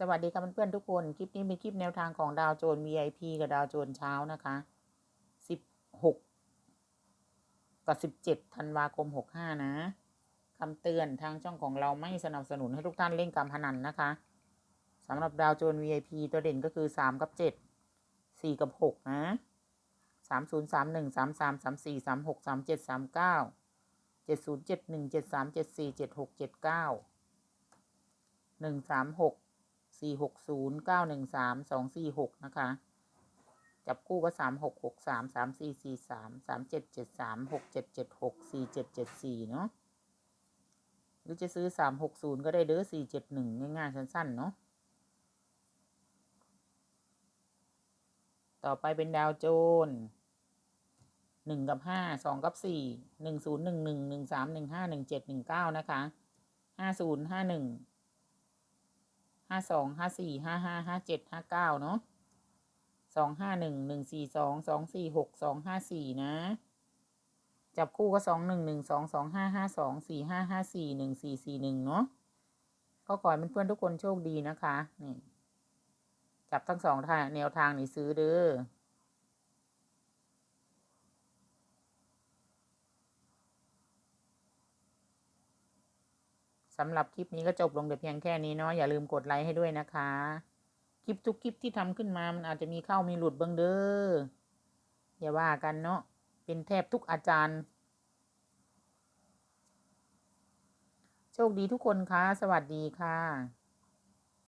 สวัสดีค่ะเพื่อนๆทุกคน คลิปนี้เป็นคลิปแนวทางของดาวโจน VIP กับดาวโจนเช้านะคะ 16 กับ 17ธันวาคม 65 นะคำเตือนทางช่องของเราไม่สนับสนุนให้ทุกท่านเล่นการพนันนะคะสำหรับดาวโจน VIP ตัวเด่นก็คือ 3 กับ 7 4 กับ 6 นะ 3 0 3 1 3 3 3 4 3 6 3 7 3 สี่หกศูนย์เก้าหนึ่งสามสองสี่หกนะคะ จับคู่ก็สามหกหกสามสามสี่สี่สามสามเจ็ดเจ็ดสามหกเจ็ดเจ็ดหกสี่เจ็ดเจ็ดสี่เนาะหรือจะซื้อสามหกศูนย์ก็ได้เด้อสี่เจ็ดหนึ่งง่ายๆสั้นๆเนาะต่อไปเป็นดาวโจนหนึ่งกับห้าสองกับสี่หนึ่งศูนย์หนึ่งหนึ่งหนึ่งสามหนึ่งห้าหนึ่งเจ็ดหนึ่งเก้านะคะห้าศูนย์ห้าหนึ่ง ห้าสองห้าสี่ห้าห้าห้าเจ็ดห้าเก้าเนาะสองห้าหนึ่งหนึ่งสี่สองสองสี่หกสองห้าสี่นะ จับคู่ก็สองหนึ่งหนึ่งสองสองห้าห้าสองสี่ห้าห้าสี่หนึ่งสี่สี่หนึ่งเนาะก็ขอให้เพื่อนๆทุกคนโชคดีนะคะ นี่ จับทั้งสองทางแนวทางนี่ซื้อเด้อ สำหรับคลิปนี้ก็จบลงแต่เพียงแค่นี้เนาะอย่าลืมกดไลค์ให้ด้วยนะคะ คลิปทุกคลิปที่ทำขึ้นมามันอาจจะมีเข้ามีหลุดเบ้งเด้ออย่าว่ากันเนาะเป็นแทบทุกอาจารย์ โชคดีทุกคนคะสวัสดีค่ะ